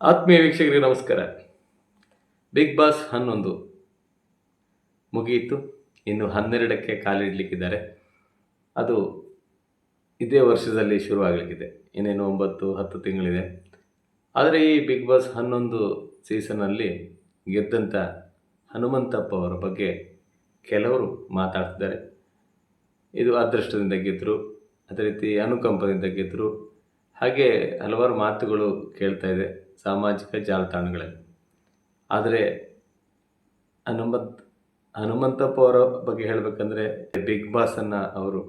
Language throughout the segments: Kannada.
ಆತ್ಮೀಯ ವೀಕ್ಷಕರಿಗೆ ನಮಸ್ಕಾರ. ಬಿಗ್ ಬಾಸ್ ಹನ್ನೊಂದು ಮುಗಿಯಿತು. ಇನ್ನು ಹನ್ನೆರಡಕ್ಕೆ ಕಾಲಿಡಲಿಕ್ಕಿದ್ದಾರೆ ಅದು ಇದೇ ವರ್ಷದಲ್ಲಿ ಶುರುವಾಗಲಿಕ್ಕಿದೆ ಇನ್ನೇನು ಒಂಬತ್ತು, ಹತ್ತು ತಿಂಗಳಿದೆ. ಆದರೆ ಈ ಬಿಗ್ ಬಾಸ್ ಹನ್ನೊಂದು ಸೀಸನಲ್ಲಿ ಗೆದ್ದಂಥ ಹನುಮಂತಪ್ಪ ಅವರ ಬಗ್ಗೆ ಕೆಲವರು ಮಾತಾಡ್ತಿದ್ದಾರೆ. ಇದು ಅದೃಷ್ಟದಿಂದ ಗೆದ್ದರು ಅದೇ ರೀತಿ ಅನುಕಂಪದಿಂದ ಗೆದ್ದರು ಹಾಗೆ ಹಲವಾರು ಮಾತುಗಳು ಕೇಳ್ತಾ ಇದೆ. ಸಾಮಾಜಿಕ ಜಾಲತಾಣಗಳಲ್ಲಿ. ಆದರೆ, ಹನುಮಂತ್, ಹನುಮಂತಪ್ಪ ಅವರ ಬಗ್ಗೆ ಹೇಳಬೇಕಂದ್ರೆ ಬಿಗ್ ಬಾಸನ್ನು ಅವರು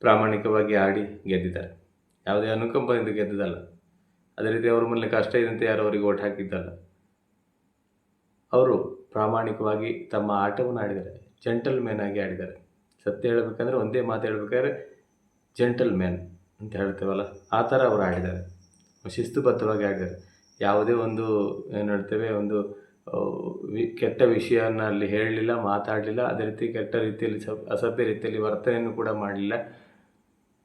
ಪ್ರಾಮಾಣಿಕವಾಗಿ ಆಡಿ ಗೆದ್ದಿದ್ದಾರೆ. ಯಾವುದೇ ಅನುಕಂಪದಿಂದ ಗೆದ್ದಿದ್ದಲ್ಲ. ಅದೇ ರೀತಿ ಅವ್ರ ಮೇಲೆ ಕಷ್ಟ ಇದೆ ಅಂತ ಯಾರು ಅವರಿಗೆ ಓಟ್ ಹಾಕಿದ್ದಲ್ಲ. ಅವರು ಪ್ರಾಮಾಣಿಕವಾಗಿ ತಮ್ಮ ಆಟವನ್ನು ಆಡಿದ್ದಾರೆ. ಜೆಂಟಲ್ ಮ್ಯಾನ್ ಆಗಿ ಆಡಿದ್ದಾರೆ. ಸತ್ಯ ಹೇಳಬೇಕಂದ್ರೆ, ಒಂದೇ ಮಾತು ಹೇಳಬೇಕಾದ್ರೆ ಜೆಂಟಲ್ ಮ್ಯಾನ್ ಅಂತ ಹೇಳ್ತೇವಲ್ಲ, ಆ ಥರ ಅವರು ಆಡಿದ್ದಾರೆ. ಶಿಸ್ತುಬದ್ಧವಾಗಿ ಆಡಿದ್ದಾರೆ ಯಾವುದೇ ಒಂದು, ಏನು ಹೇಳ್ತೇವೆ, ಒಂದು ಕೆಟ್ಟ ವಿಷಯನ ಅಲ್ಲಿ ಹೇಳಲಿಲ್ಲ, ಮಾತಾಡಲಿಲ್ಲ, ಅದೇ ರೀತಿ ಕೆಟ್ಟ ರೀತಿಯಲ್ಲಿ ಸ- ಅಸಭ್ಯ ರೀತಿಯಲ್ಲಿ ವರ್ತನೆಯನ್ನು ಕೂಡ ಮಾಡಲಿಲ್ಲ.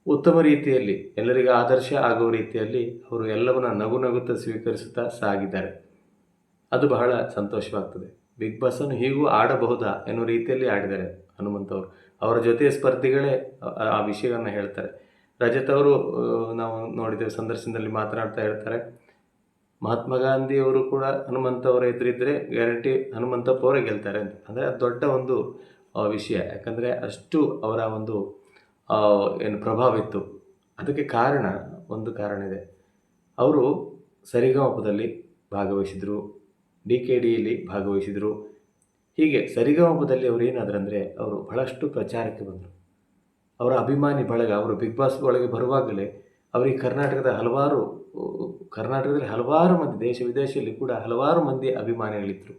ಉತ್ತಮ ರೀತಿಯಲ್ಲಿ, ಎಲ್ಲರಿಗೂ ಆದರ್ಶ ಆಗುವ ರೀತಿಯಲ್ಲಿ ಅವರು ಎಲ್ಲವನ್ನ ನಗು ನಗುತ್ತಾ ಸ್ವೀಕರಿಸುತ್ತಾ ಸಾಗಿದ್ದಾರೆ. ಅದು ಬಹಳ ಸಂತೋಷವಾಗ್ತದೆ. ಬಿಗ್ ಬಾಸನ್ನು ಹೀಗೂ ಆಡಬಹುದಾ ಎನ್ನುವ ರೀತಿಯಲ್ಲಿ ಆಡಿದ್ದಾರೆ ಹನುಮಂತವರು. ಅವರ ಜೊತೆಯ ಸ್ಪರ್ಧಿಗಳೇ ಆ ವಿಷಯವನ್ನು ಹೇಳ್ತಾರೆ. ರಜತ್ ಅವರು ನಾವು ನೋಡಿದ್ದೇವೆ ಸಂದರ್ಶನದಲ್ಲಿ ಮಾತನಾಡ್ತಾ ಇರ್ತಾರೆ. ಮಹಾತ್ಮ ಗಾಂಧಿಯವರು ಕೂಡ ಹನುಮಂತ ಅವರ ಎದುರಿದ್ದರೆ ಗ್ಯಾರಂಟಿ ಹನುಮಂತಪ್ಪ ಅವರೇ ಗೆಲ್ತಾರೆ ಅಂತ. ಅಂದರೆ ಅದು ದೊಡ್ಡ ಒಂದು ವಿಷಯ. ಯಾಕಂದರೆ ಅಷ್ಟು ಅವರ ಒಂದು ಏನು ಪ್ರಭಾವ ಇತ್ತು. ಅದಕ್ಕೆ ಕಾರಣ, ಒಂದು ಕಾರಣ ಇದೆ. ಅವರು ಸರಿಗಮಪದಲ್ಲಿ ಭಾಗವಹಿಸಿದರು. ಡಿ ಕೆ ಡಿಯಲ್ಲಿ ಭಾಗವಹಿಸಿದರು. ಹೀಗೆ ಸರಿಗಮಪದಲ್ಲಿ ಅವರು ಏನಾದ್ರಂದರೆ ಅವರು ಬಹಳಷ್ಟು ಪ್ರಚಾರಕ್ಕೆ ಬಂದರು. ಅವರ ಅಭಿಮಾನಿ ಬಳಗ, ಅವರು ಬಿಗ್ ಬಾಸ್ ಒಳಗೆ ಬರುವಾಗಲೇ ಅವರಿಗೆ ಕರ್ನಾಟಕದ ಹಲವಾರು, ಕರ್ನಾಟಕದಲ್ಲಿ ಹಲವಾರು ಮಂದಿ, ದೇಶ ವಿದೇಶದಲ್ಲಿ ಕೂಡ ಹಲವಾರು ಮಂದಿ ಅಭಿಮಾನಿಗಳಿದ್ದರು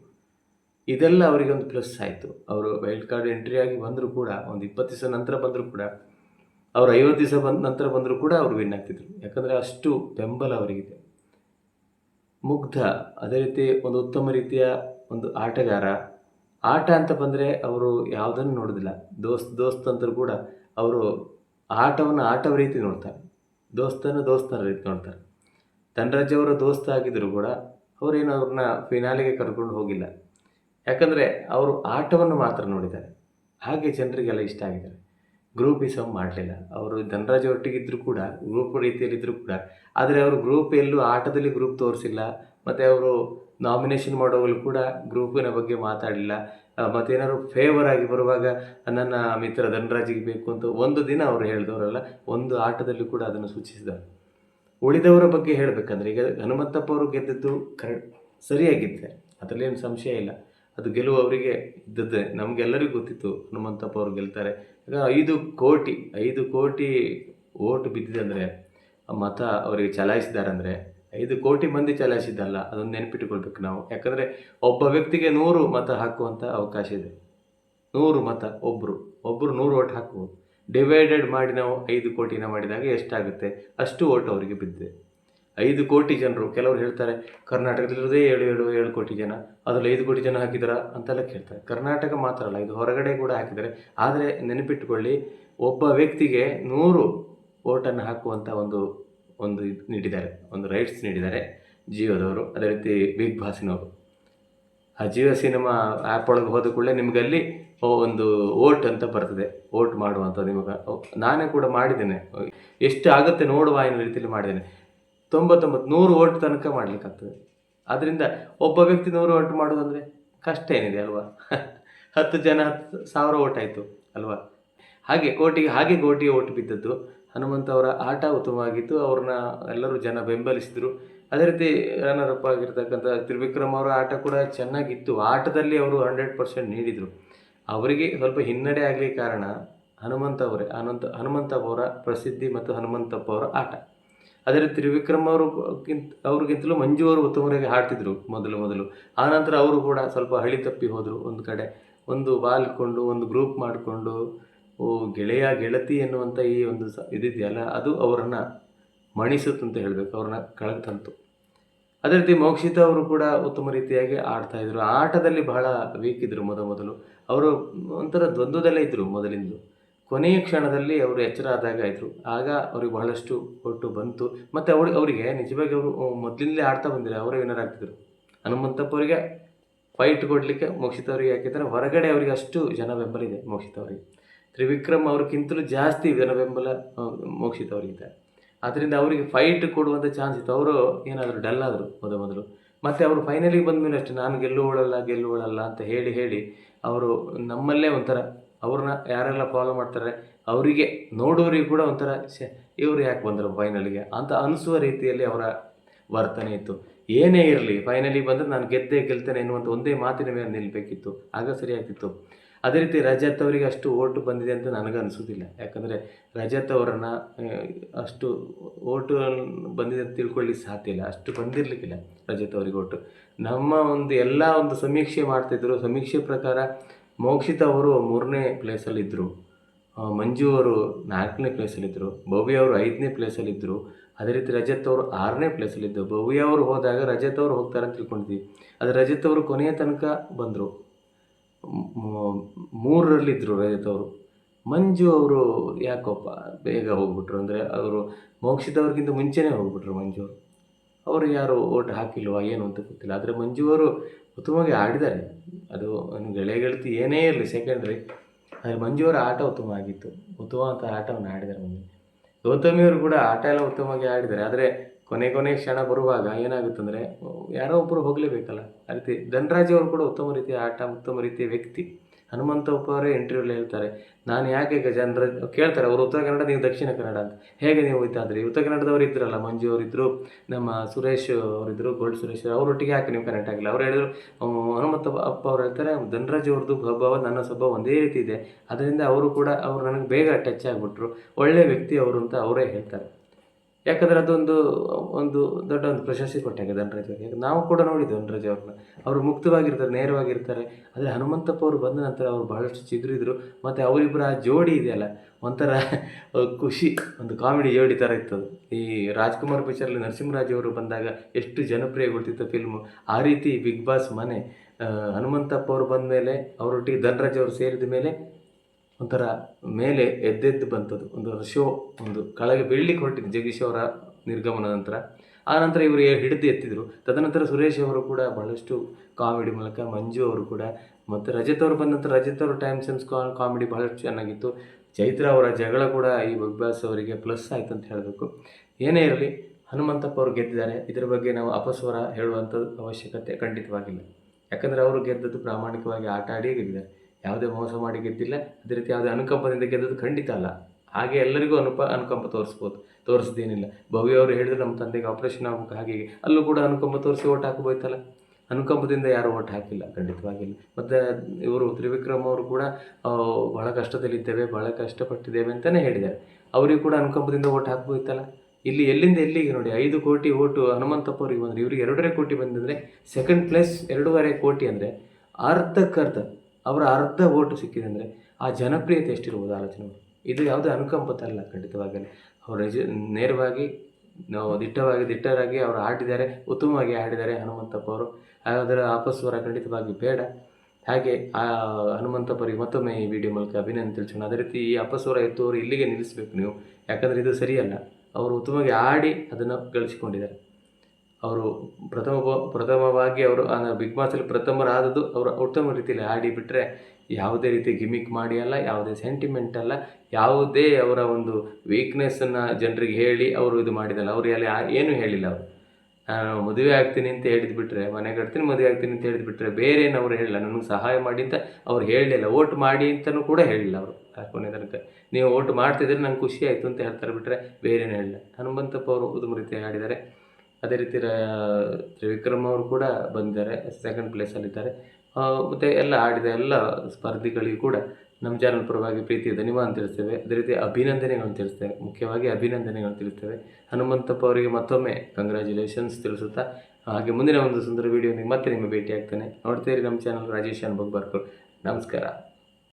ಇದೆಲ್ಲ ಅವರಿಗೆ ಒಂದು ಪ್ಲಸ್ ಆಯಿತು. ಅವರು ವೈಲ್ಡ್ ಕಾರ್ಡ್ ಎಂಟ್ರಿ ಆಗಿ ಬಂದರೂ ಕೂಡ, ಒಂದು ಇಪ್ಪತ್ತು ದಿವಸ ನಂತರ ಬಂದರೂ ಕೂಡ, ಅವರು ಐವತ್ತು ದಿವಸ ಬಂದ ನಂತರ ಬಂದರೂ ಕೂಡ ಅವರು ವಿನ್ ಆಗ್ತಿದ್ರು. ಯಾಕಂದರೆ ಅಷ್ಟು ಬೆಂಬಲ ಅವರಿಗಿದೆ. ಮುಗ್ಧ, ಅದೇ ರೀತಿ ಒಂದು ಉತ್ತಮ ರೀತಿಯ ಒಂದು ಆಟಗಾರ. ಆಟ ಅಂತ ಬಂದರೆ ಅವರು ಯಾವುದನ್ನು ನೋಡೋದಿಲ್ಲ. ದೋಸ್ತ್ ದೋಸ್ತ್ ಅಂತರೂ ಕೂಡ ಅವರು ಆಟವನ್ನು ಆಟವ ರೀತಿ ನೋಡ್ತಾರೆ. ದೋಸ್ತನ ದೋಸ್ತನ ರೀತಿ ನೋಡ್ತಾರೆ. ಧನರಾಜವರು ದೋಸ್ತ ಆಗಿದ್ದರೂ ಕೂಡ ಅವರೇನು ಅವ್ರನ್ನ ಫಿನಾಲಿಗೆ ಕರ್ಕೊಂಡು ಹೋಗಿಲ್ಲ. ಯಾಕಂದರೆ ಅವರು ಆಟವನ್ನು ಮಾತ್ರ ನೋಡಿದ್ದಾರೆ. ಹಾಗೆ ಜನರಿಗೆಲ್ಲ ಇಷ್ಟ ಆಗಿದ್ದಾರೆ. ಗ್ರೂಪಿಸಮ್ ಮಾಡಲಿಲ್ಲ. ಅವರು ಧನರಾಜ ಒಟ್ಟಿಗಿದ್ದರೂ ಕೂಡ ಗ್ರೂಪ್ ರೀತಿಯಲ್ಲಿದ್ದರೂ ಕೂಡ. ಆದರೆ ಅವರು ಗ್ರೂಪ್ ಎಲ್ಲೂ ಆಟದಲ್ಲಿ ಗ್ರೂಪ್ ತೋರಿಸಿಲ್ಲ. ಮತ್ತು ಅವರು ನಾಮಿನೇಷನ್ ಮಾಡೋವಲ್ಲಿ ಕೂಡ ಗ್ರೂಪಿನ ಬಗ್ಗೆ ಮಾತಾಡಲಿಲ್ಲ. ಮತ್ತೇನಾದ್ರು ಫೇವರ್ ಆಗಿ ಬರುವಾಗ ನನ್ನ ಮಿತ್ರ ಧನರಾಜಿಗೆ ಬೇಕು ಅಂತ ಒಂದು ದಿನ ಅವರು ಹೇಳಿದವರಲ್ಲ, ಒಂದು ಆಟದಲ್ಲಿ ಕೂಡ ಅದನ್ನು ಸೂಚಿಸಿದರು ಉಳಿದವರ ಬಗ್ಗೆ ಹೇಳಬೇಕಂದ್ರೆ, ಈಗ ಹನುಮಂತಪ್ಪ ಅವರು ಗೆದ್ದದ್ದು ಕರೆಕ್ಟ್ ಸರಿಯಾಗಿದ್ದೆ ಅದರಲ್ಲೇನು ಸಂಶಯ ಇಲ್ಲ. ಅದು ಗೆಲುವು ಅವರಿಗೆ ಇದ್ದದ್ದೇ, ನಮಗೆಲ್ಲರಿಗೂ ಗೊತ್ತಿತ್ತು ಹನುಮಂತಪ್ಪ ಅವರು ಗೆಲ್ತಾರೆ. ಈಗ ಐದು ಕೋಟಿ ಐದು ಕೋಟಿ ಓಟ್ ಬಿದ್ದಿದೆ ಅಂದರೆ ಮತ ಅವರಿಗೆ ಚಲಾಯಿಸಿದ್ದಾರೆ ಅಂದರೆ ಐದು ಕೋಟಿ ಮಂದಿ ಚಲಾಯಿಸಿದ್ದಲ್ಲ ಅದನ್ನು ನೆನಪಿಟ್ಟುಕೊಳ್ಬೇಕು ನಾವು. ಯಾಕಂದರೆ ಒಬ್ಬ ವ್ಯಕ್ತಿಗೆ ನೂರು ಮತ ಹಾಕುವಂಥ ಅವಕಾಶ ಇದೆ. ನೂರು ಮತ ಒಬ್ಬರು ಒಬ್ಬರು ನೂರು ಓಟ್ ಹಾಕ್ಬೋದು ಡಿವೈಡೆಡ್ ಮಾಡಿ ನಾವು ಐದು ಕೋಟಿನ ಮಾಡಿದಾಗ ಎಷ್ಟಾಗುತ್ತೆ? ಅಷ್ಟು ಓಟ್ ಅವರಿಗೆ ಬಿದ್ದಿದೆ. ಐದು ಕೋಟಿ ಜನರು, ಕೆಲವರು ಹೇಳ್ತಾರೆ ಕರ್ನಾಟಕದಲ್ಲಿರೋದೇ ಏಳು ಏಳು ಏಳು ಕೋಟಿ ಜನ. ಅದರಲ್ಲಿ ಐದು ಕೋಟಿ ಜನ ಹಾಕಿದಾರ? ಅಂತೆಲ್ಲ ಕೇಳ್ತಾರೆ. ಕರ್ನಾಟಕ ಮಾತ್ರ ಅಲ್ಲ, ಇದು ಹೊರಗಡೆ ಕೂಡ ಹಾಕಿದ್ದಾರೆ ಆದರೆ ನೆನಪಿಟ್ಟುಕೊಳ್ಳಿ, ಒಬ್ಬ ವ್ಯಕ್ತಿಗೆ ನೂರು ಓಟನ್ನು ಹಾಕುವಂಥ ಒಂದು ಒಂದು ಇದು ನೀಡಿದ್ದಾರೆ, ಒಂದು ರೈಟ್ಸ್ ನೀಡಿದ್ದಾರೆ ಜಿಯೋದವರು, ಅದೇ ರೀತಿ ಬಿಗ್ ಬಾಸಿನವರು ಆ ಜಿಯೋ ಸಿನಿಮಾ ಆ್ಯಪ್ ಒಳಗೆ ಹೋದ ಕೂಡಲೇ ನಿಮಗಲ್ಲಿ ಒಂದು ಓಟ್ ಅಂತ ಬರ್ತದೆ, ಓಟ್ ಮಾಡುವಂಥ ನಿಮಗೆ. ನಾನೇ ಕೂಡ ಮಾಡಿದ್ದೇನೆ. ಎಷ್ಟು ಆಗುತ್ತೆ ನೋಡುವ ಅನ್ನೋ ರೀತಿಯಲ್ಲಿ ಮಾಡಿದ್ದೇನೆ. ತೊಂಬತ್ತೊಂಬತ್ತು, ನೂರು ಓಟ್ ತನಕ ಮಾಡಲಿಕ್ಕಾಗ್ತದೆ. ಅದರಿಂದ ಒಬ್ಬ ವ್ಯಕ್ತಿ ನೂರು ಓಟ್ ಮಾಡೋದಂದರೆ ಕಷ್ಟ ಏನಿದೆ ಅಲ್ವಾ? ಹತ್ತು ಜನ, ಹತ್ತು ಸಾವಿರ ಓಟ್ ಆಯಿತು ಅಲ್ವಾ? ಹಾಗೆ ಕೋಟಿಗೆ ಹಾಗೆ ಕೋಟಿಗೆ ಓಟ್ ಬಿದ್ದದ್ದು ಹನುಮಂತ ಅವರ ಆಟ ಉತ್ತಮವಾಗಿತ್ತು. ಅವ್ರನ್ನ ಎಲ್ಲರೂ ಜನ ಬೆಂಬಲಿಸಿದರು. ಅದೇ ರೀತಿ ರನ್ನರ್ ಆಗಿರ್ತಕ್ಕಂಥ ತ್ರಿವಿಕ್ರಮ್ ಅವರ ಆಟ ಕೂಡ ಚೆನ್ನಾಗಿತ್ತು. ಆಟದಲ್ಲಿ ಅವರು ಹಂಡ್ರೆಡ್ ಪರ್ಸೆಂಟ್ ನೀಡಿದರು. ಅವರಿಗೆ ಸ್ವಲ್ಪ ಹಿನ್ನಡೆ ಆಗಲಿ ಕಾರಣ ಹನುಮಂತ ಅವರೇ ಹನುಮಂತ ಹನುಮಂತಪ್ಪ ಅವರ ಪ್ರಸಿದ್ಧಿ ಮತ್ತು ಹನುಮಂತಪ್ಪ ಅವರ ಆಟ. ಅದೇ ರೀತಿ ತ್ರಿವಿಕ್ರಮ್ ಅವರು ಗಿಂತ ಅವ್ರಿಗಿಂತಲೂ ಮಂಜು ಅವರು ಉತ್ತಮರಾಗಿ ಹಾಡ್ತಿದ್ರು ಮೊದಲು ಮೊದಲು. ಆನಂತರ ಅವರು ಕೂಡ ಸ್ವಲ್ಪ ಹಳಿ ತಪ್ಪಿ ಹೋದರು ಒಂದು ಕಡೆ. ಒಂದು ಬಾಲ್ಕೊಂಡು ಒಂದು ಗ್ರೂಪ್ ಮಾಡಿಕೊಂಡು ಓ, ಗೆಳೆಯ, ಗೆಳತಿ ಎನ್ನುವಂಥ ಈ ಒಂದು ಸ ಇದಿದೆಯಲ್ಲ ಅದು ಅವರನ್ನು ಮಣಿಸುತ್ತಂತ ಅಂತ ಹೇಳಬೇಕು, ಅವ್ರನ್ನ ಕಳೆದು ತಂತು ಅದೇ ರೀತಿ ಮೋಕ್ಷಿತ ಅವರು ಕೂಡ ಉತ್ತಮ ರೀತಿಯಾಗಿ ಆಡ್ತಾ ಇದ್ರು. ಆಟದಲ್ಲಿ ಬಹಳ ವೀಕ್ ಇದ್ದರು ಮೊದ ಮೊದಲು. ಅವರು ಒಂಥರ ದ್ವಂದ್ವದಲ್ಲೇ ಇದ್ದರು ಮೊದಲಿಂದು. ಕೊನೆಯ ಕ್ಷಣದಲ್ಲಿ ಅವರು ಎಚ್ಚರ ಆದಾಗ ಇದ್ರು. ಆಗ ಅವ್ರಿಗೆ ಬಹಳಷ್ಟು ಒಟ್ಟು ಬಂತು. ಮತ್ತು ಅವ್ರಿಗೆ ಅವರಿಗೆ ನಿಜವಾಗಿ ಅವರು ಮೊದಲಿಂದಲೇ ಆಡ್ತಾ ಬಂದಿಲ್ಲ. ಅವರೇ ವಿನರ್ ಆಗ್ತಿದ್ರು. ಹನುಮಂತಪ್ಪ ಅವರಿಗೆ ಫೈಟ್ ಕೊಡಲಿಕ್ಕೆ ಮೋಕ್ಷಿತವರಿಗೆ ಯಾಕೆಂದರೆ ಹೊರಗಡೆ ಅವರಿಗೆ ಅಷ್ಟು ಜನ ಬೆಂಬಲ ಇದೆ ಮೋಕ್ಷಿತ್ ಅವರಿಗೆ ತ್ರಿವಿಕ್ರಮ್ ಅವ್ರಿಗಿಂತಲೂ ಜಾಸ್ತಿ ಜನ ಬೆಂಬಲ ಮೋಕ್ಷಿತ ಮೋಕ್ಷಿತ್ ಅದರಿಂದ ಅವರಿಗೆ ಫೈಟ್ ಕೊಡುವಂಥ ಚಾನ್ಸ್ ಇತ್ತು. ಅವರು ಏನಾದರೂ ಡಲ್ ಆದರು ಮೊದ ಮೊದಲು. ಮತ್ತು ಅವರು ಫೈನಲಿಗೆ ಬಂದ ಮೇಲೆ ಅಷ್ಟೇ, ನಾನು ಗೆಲ್ಲುವಳಲ್ಲ ಗೆಲ್ಲುವಳಲ್ಲ ಅಂತ ಹೇಳಿ ಹೇಳಿ ಅವರು ನಮ್ಮಲ್ಲೇ ಒಂಥರ, ಅವ್ರನ್ನ ಯಾರೆಲ್ಲ ಫಾಲೋ ಮಾಡ್ತಾರೆ, ಅವರಿಗೆ ನೋಡೋರಿಗೆ ಕೂಡ ಒಂಥರ ಇವರು ಯಾಕೆ ಬಂದರು ಫೈನಲಿಗೆ ಅಂತ ಅನಿಸುವ ರೀತಿಯಲ್ಲಿ ಅವರ ವರ್ತನೆ ಇತ್ತು. ಏನೇ ಇರಲಿ ಫೈನಲಿ ಬಂದರೆ ನಾನು ಗೆದ್ದೇ ಗೆಲ್ತೇನೆ ಎನ್ನುವಂಥ ಒಂದೇ ಮಾತಿನ ಮೇಲೆ ನಿಲ್ಲಬೇಕಿತ್ತು ಆಗ ಸರಿಯಾಗ್ತಿತ್ತು. ಅದೇ ರೀತಿ ರಜತ್ ಅವರಿಗೆ ಅಷ್ಟು ಓಟು ಬಂದಿದೆ ಅಂತ ನನಗೆ ಅನಿಸೋದಿಲ್ಲ. ಯಾಕಂದರೆ ರಜತ್ ಅವರನ್ನು ಅಷ್ಟು ಓಟು ಬಂದಿದೆ ಅಂತ ತಿಳ್ಕೊಳ್ಳಿಕ್ಕೆ ಸಾಧ್ಯ ಇಲ್ಲ. ಅಷ್ಟು ಬಂದಿರಲಿಕ್ಕಿಲ್ಲ ರಜತ್ ಅವರಿಗೆ ಓಟು. ನಮ್ಮ ಒಂದು ಎಲ್ಲ ಒಂದು ಸಮೀಕ್ಷೆ ಮಾಡ್ತಿದ್ರು. ಸಮೀಕ್ಷೆ ಪ್ರಕಾರ ಮೋಕ್ಷಿತ ಅವರು ಮೂರನೇ ಪ್ಲೇಸಲ್ಲಿದ್ದರು ಮಂಜು ಅವರು ನಾಲ್ಕನೇ ಪ್ಲೇಸಲ್ಲಿದ್ದರು ಭವ್ಯ ಅವರು ಐದನೇ ಪ್ಲೇಸಲ್ಲಿದ್ದರು ಅದೇ ರೀತಿ ರಜತ್ ಅವರು ಆರನೇ ಪ್ಲೇಸಲ್ಲಿದ್ದರು ಭವ್ಯ ಅವರು ಹೋದಾಗ ರಜತ್ ಅವರು ಹೋಗ್ತಾರೆ ಅಂತ ತಿಳ್ಕೊಂಡಿದ್ವಿ ಅದು ರಜತ್ ಅವರು ಕೊನೆಯ ತನಕ ಬಂದರು. ಮೂರರಲ್ಲಿದ್ದರು ರಜತ್ ಅವರು ಮಂಜು ಅವರು ಯಾಕೋಪ್ಪ ಬೇಗ ಹೋಗ್ಬಿಟ್ರು ಅಂದರೆ ಅವರು ಮೋಕ್ಷಿತವ್ರಿಗಿಂತ ಮುಂಚೆನೇ ಹೋಗ್ಬಿಟ್ರು ಮಂಜು ಅವರು. ಅವರು ಯಾರು ಓಟ್ ಹಾಕಿಲ್ವಾ, ಏನು ಅಂತ ಗೊತ್ತಿಲ್ಲ. ಆದರೆ ಮಂಜು ಅವರು ಉತ್ತಮವಾಗಿ ಆಡಿದ್ದಾರೆ. ಅದು ಗೆಳೆ ಗೆಳತಿ ಏನೇ ಇರಲಿ ಸೆಕೆಂಡ್ರಿ ಆದರೆ ಮಂಜು ಅವರ ಆಟ ಉತ್ತಮ ಆಗಿತ್ತು. ಉತ್ತಮವಾದ ಆಟವನ್ನು ಆಡಿದ್ದಾರೆ ಮಂಜು. ಗೌತಮಿಯವರು ಕೂಡ ಆಟ ಎಲ್ಲ ಉತ್ತಮವಾಗಿ ಆಡಿದ್ದಾರೆ. ಆದರೆ ಕೊನೆ ಕೊನೆ ಕ್ಷಣ ಬರುವಾಗ ಏನಾಗುತ್ತಂದರೆ, ಯಾರೋ ಒಬ್ಬರು ಹೋಗಲೇಬೇಕಲ್ಲ. ಆ ರೀತಿ ಧನರಾಜ್ ಅವರು ಕೂಡ ಉತ್ತಮ ರೀತಿಯ ಆಟ, ಉತ್ತಮ ರೀತಿಯ ವ್ಯಕ್ತಿ. ಹನುಮಂತಪ್ಪ ಅವರೇ ಇಂಟರ್ವ್ಯೂಲ್ಲಿ ಹೇಳ್ತಾರೆ, ನಾನು ಯಾಕೆ ಜನರ ಕೇಳ್ತಾರೆ, ಅವರು ಉತ್ತರ ಕನ್ನಡ, ನೀವು ದಕ್ಷಿಣ ಕನ್ನಡ ಅಂತ. ಹೇಗೆ ನೀವು ಇದ್ದಾದ್ರಿ ಉತ್ತರ ಕನ್ನಡದವರು ಇದ್ರಲ್ಲ, ಮಂಜು ಅವರಿದ್ದರು ನಮ್ಮ ಸುರೇಶ್ ಅವರಿದ್ದರು ಗೋಲ್ಡ್ ಸುರೇಶ್ ಅವರೊಟ್ಟಿಗೆ ಯಾಕೆ ನೀವು ಕನೆಕ್ಟ್ ಆಗಿಲ್ಲ? ಅವ್ರು ಹೇಳಿದ್ರು ಹನುಮಂತ ಅಪ್ಪ ಅವ್ರು ಹೇಳ್ತಾರೆ, ಧನರಾಜ್ ಅವ್ರದ್ದು ಸ್ವಭಾವ, ನನ್ನ ಸ್ವಭಾವ ಒಂದೇ ರೀತಿ ಇದೆ. ಅದರಿಂದ ಅವರು ಕೂಡ, ಅವರು ನನಗೆ ಬೇಗ ಟಚ್ ಆಗಿಬಿಟ್ರು. ಒಳ್ಳೆಯ ವ್ಯಕ್ತಿ ಅವರು ಅಂತ ಅವರೇ ಹೇಳ್ತಾರೆ. ಯಾಕಂದರೆ ಅದೊಂದು, ಒಂದು ದೊಡ್ಡ ಒಂದು ಪ್ರಶಸ್ತಿ ಕೊಟ್ಟಾಗ ಧನರಾಜ್ ನಾವು ಕೂಡ ನೋಡಿದ್ದು ಧನರಾಜ್ ಅವ್ರನ್ನ. ಅವರು ಮುಕ್ತವಾಗಿರ್ತಾರೆ, ನೇರವಾಗಿರ್ತಾರೆ. ಆದರೆ ಹನುಮಂತಪ್ಪ ಅವರು ಬಂದ ನಂತರ ಅವರು ಬಹಳಷ್ಟು ಚಿದ್ರಿದ್ರು ಮತ್ತು ಅವರಿಬ್ಬರ ಆ ಜೋಡಿ ಇದೆಯಲ್ಲ, ಒಂಥರ ಖುಷಿ, ಒಂದು ಕಾಮಿಡಿ ಜೋಡಿ ಥರ ಇತ್ತು ಈ ರಾಜ್ಕುಮಾರ್ ಪಿಕ್ಚರಲ್ಲಿ ನರಸಿಂಹರಾಜ್ ಅವರು ಬಂದಾಗ ಎಷ್ಟು ಜನಪ್ರಿಯಗೊಳ್ತಿತ್ತು ಫಿಲ್ಮು ಆ ರೀತಿ ಬಿಗ್ ಬಾಸ್ ಮನೆ ಹನುಮಂತಪ್ಪ ಅವರು ಬಂದ ಮೇಲೆ ಅವರೊಟ್ಟಿಗೆ ಧನರಾಜ್ ಅವರು ಸೇರಿದ ಮೇಲೆ ಒಂಥರ ಮೇಲೆ ಎದ್ದೆದ್ದು ಬಂತದ್ದು ಒಂದು ಶೋ ಒಂದು ಕೆಳಗೆ ಬೀಳ್ಲಿಕ್ಕೆ ಹೊರಟಿದ್ದು ಜಗದೀಶ್ ಅವರ ನಿರ್ಗಮನ ನಂತರ. ಆ ನಂತರ ಇವರು ಹಿಡಿದು ಎತ್ತಿದ್ರು. ತದನಂತರ ಸುರೇಶ್ ಅವರು ಕೂಡ ಬಹಳಷ್ಟು ಕಾಮಿಡಿ ಮೂಲಕ, ಮಂಜು ಅವರು ಕೂಡ, ಮತ್ತು ರಜತ್ ಅವರು ಬಂದ ನಂತರ ರಜತ್ ಅವರು ಟೈಮ್ ಸೆನ್ಸ್ ಕಾಮಿಡಿ ಬಹಳಷ್ಟು ಚೆನ್ನಾಗಿತ್ತು. ಚೈತ್ರ ಅವರ ಜಗಳ ಕೂಡ ಈ ಬಿಗ್ ಬಾಸ್ ಅವರಿಗೆ ಪ್ಲಸ್ ಆಯ್ತು ಅಂತ ಹೇಳಬೇಕು. ಏನೇ ಇರಲಿ, ಹನುಮಂತಪ್ಪ ಅವರು ಗೆದ್ದಿದ್ದಾರೆ. ಇದರ ಬಗ್ಗೆ ನಾವು ಅಪಸ್ವರ ಹೇಳುವಂಥದ್ದು ಅವಶ್ಯಕತೆ ಖಂಡಿತವಾಗಿಲ್ಲ. ಯಾಕಂದರೆ ಅವರು ಗೆದ್ದದ್ದು ಪ್ರಾಮಾಣಿಕವಾಗಿ ಆಟ ಆಡಿಯೇ ಗೆದ್ದಿದ್ದಾರೆ. ಯಾವುದೇ ಮೋಸ ಮಾಡಿ ಗೆದ್ದಿಲ್ಲ ಅದೇ ರೀತಿ ಯಾವುದೇ ಅನುಕಂಪದಿಂದ ಗೆದ್ದದ್ದು ಖಂಡಿತ ಅಲ್ಲ. ಹಾಗೆ ಎಲ್ಲರಿಗೂ ಅನುಪ, ಅನುಕಂಪ ತೋರಿಸ್ಬೋದು, ತೋರಿಸ್ದೇನಿಲ್ಲ. ಭವ್ಯ ಅವರು ಹೇಳಿದ್ರೆ ನಮ್ಮ ತಂದೆಗೆ ಆಪ್ರೇಷನ್ ಆಗಬೇಕು ಹಾಗೆ ಅಲ್ಲೂ ಕೂಡ ಅನುಕಂಪ ತೋರಿಸಿ ಓಟ್ ಹಾಕಬೋಯ್ತಲ್ಲ? ಅನುಕಂಪದಿಂದ ಯಾರು ಓಟ್ ಹಾಕಿಲ್ಲ, ಖಂಡಿತವಾಗಿಲ್ಲ. ಮತ್ತು ಇವರು ತ್ರಿವಿಕ್ರಮ್ ಅವರು ಕೂಡ ಭಾಳ ಕಷ್ಟದಲ್ಲಿದ್ದೇವೆ ಭಾಳ ಕಷ್ಟಪಟ್ಟಿದ್ದೇವೆ ಅಂತಲೇ ಹೇಳಿದ್ದಾರೆ. ಅವರಿಗೂ ಕೂಡ ಅನುಕಂಪದಿಂದ ಓಟ್ ಹಾಕ್ಬೋಯ್ತಲ್ಲ? ಇಲ್ಲಿ ಎಲ್ಲಿಂದ ಎಲ್ಲಿಗೆ ನೋಡಿ, ಐದು ಕೋಟಿ ಓಟು ಹನುಮಂತಪ್ಪ ಅವರಿಗೆ ಬಂದರೆ, ಇವ್ರಿಗೆ ಎರಡೂವರೆ ಕೋಟಿ ಬಂದಿದ್ರೆ ಸೆಕೆಂಡ್ ಪ್ಲೇಸ್ ಎರಡೂವರೆ ಕೋಟಿ ಅಂದರೆ ಅರ್ಧಕ್ಕರ್ಧ ಅವರ ಅರ್ಧ ಓಟು ಸಿಕ್ಕಿದೆ ಅಂದರೆ ಆ ಜನಪ್ರಿಯತೆ ಎಷ್ಟಿರ್ಬೋದು ಆಲೋಚನೆ ಇದು ಯಾವುದೇ ಅನುಕಂಪತಲ್ಲ ಖಂಡಿತವಾಗಲಿ. ಅವರು ನಿಜ ನೇರವಾಗಿ ನಾವು ದಿಟ್ಟವಾಗಿ, ದಿಟ್ಟರಾಗಿ ಅವರು ಆಡಿದ್ದಾರೆ, ಉತ್ತಮವಾಗಿ ಆಡಿದ್ದಾರೆ ಹನುಮಂತಪ್ಪ ಅವರು ಹಾಗಾದರೆ ಅಪಸ್ವರ ಖಂಡಿತವಾಗಿ ಬೇಡ. ಹಾಗೆ ಆ ಹನುಮಂತಪ್ಪರಿಗೆ ಮತ್ತೊಮ್ಮೆ ಈ ವಿಡಿಯೋ ಮೂಲಕ ಅಭಿನಂದನೆ ತಿಳಿಸೋಣ. ಅದೇ ರೀತಿ ಈ ಅಪಸ್ವರ ಎತ್ತುವವರು ಇಲ್ಲಿಗೆ ನಿಲ್ಲಿಸಬೇಕು ನೀವು. ಯಾಕಂದರೆ ಇದು ಸರಿಯಲ್ಲ. ಅವರು ಉತ್ತಮವಾಗಿ ಆಡಿ ಅದನ್ನು ಗಳಿಸಿಕೊಂಡಿದ್ದಾರೆ. ಅವರು ಪ್ರಥಮ ಪ್ರಥಮವಾಗಿ ಅವರು ಬಿಗ್ ಬಾಸಲ್ಲಿ ಪ್ರಥಮರಾದದ್ದು ಅವರು ಉತ್ತಮ ರೀತಿಯಲ್ಲಿ ಆಡಿ ಬಿಟ್ಟರೆ ಯಾವುದೇ ರೀತಿ ಗಿಮಿಕ್ ಮಾಡಿ ಅಲ್ಲ, ಯಾವುದೇ ಸೆಂಟಿಮೆಂಟ್ ಅಲ್ಲ, ಯಾವುದೇ ಅವರ ಒಂದು ವೀಕ್ನೆಸ್ಸನ್ನು ಜನರಿಗೆ ಹೇಳಿ ಅವರು ಇದು ಮಾಡಿದಲ್ಲ. ಅವರು ಅಲ್ಲಿ ಏನೂ ಹೇಳಿಲ್ಲ ಅವರು. ನಾನು ಮದುವೆ ಆಗ್ತೀನಿ ಅಂತ ಹೇಳಿದ್ ಬಿಟ್ರೆ ಮನೆ ಕಟ್ತೀನಿ, ಮದುವೆ ಆಗ್ತೀನಿ ಅಂತ ಹೇಳಿದ್ ಬಿಟ್ರೆ ಬೇರೆ ಏನು ಅವರು ಹೇಳಿಲ್ಲ. ನನಗೆ ಸಹಾಯ ಮಾಡಿ ಅಂತ ಅವ್ರು ಹೇಳಲಿಲ್ಲ ಓಟ್ ಮಾಡಿ ಅಂತಲೂ ಕೂಡ ಹೇಳಿಲ್ಲ ಅವರು. ಕೊನೆ ತನಕ ನೀವು ಓಟ್ ಮಾಡ್ತಿದ್ರೆ ನಂಗೆ ಖುಷಿ ಆಯಿತು ಅಂತ ಹೇಳ್ತಾರೆ ಬಿಟ್ಟರೆ ಬೇರೆ ಹೇಳಿಲ್ಲ. ಹನುಮಂತಪ್ಪ ಅವರು ಉತ್ತಮ ರೀತಿ ಆಡಿದ್ದಾರೆ. ಅದೇ ರೀತಿ ತ್ರಿವಿಕ್ರಮ್ ಅವರು ಕೂಡ ಬಂದಿದ್ದಾರೆ ಸೆಕೆಂಡ್ ಪ್ಲೇಸಲ್ಲಿದ್ದಾರೆ ಮತ್ತು ಎಲ್ಲ ಆಡಿದ ಎಲ್ಲ ಸ್ಪರ್ಧಿಗಳಿಗೂ ಕೂಡ ನಮ್ಮ ಚಾನಲ್ ಪರವಾಗಿ ಪ್ರೀತಿಯ ಧನ್ಯವಾದ ತಿಳಿಸ್ತೇವೆ. ಅದೇ ರೀತಿ ಅಭಿನಂದನೆಗಳನ್ನು ತಿಳಿಸ್ತೇವೆ. ಮುಖ್ಯವಾಗಿ ಅಭಿನಂದನೆಗಳನ್ನು ತಿಳಿಸ್ತೇವೆ. ಹನುಮಂತಪ್ಪ ಅವರಿಗೆ ಮತ್ತೊಮ್ಮೆ ಕಂಗ್ರ್ಯಾಚುಲೇಷನ್ಸ್ ತಿಳಿಸುತ್ತಾ, ಹಾಗೆ ಮುಂದಿನ ಒಂದು ಸುಂದರ ವಿಡಿಯೋ ಮತ್ತೆ ನಿಮ್ಮ ಭೇಟಿ ನೋಡ್ತೀರಿ ನಮ್ಮ ಚಾನಲ್ ರಾಜೇಶ್ ಅನ್ಬೋಗ್ ಬರ್ಕರ್ ನಮಸ್ಕಾರ.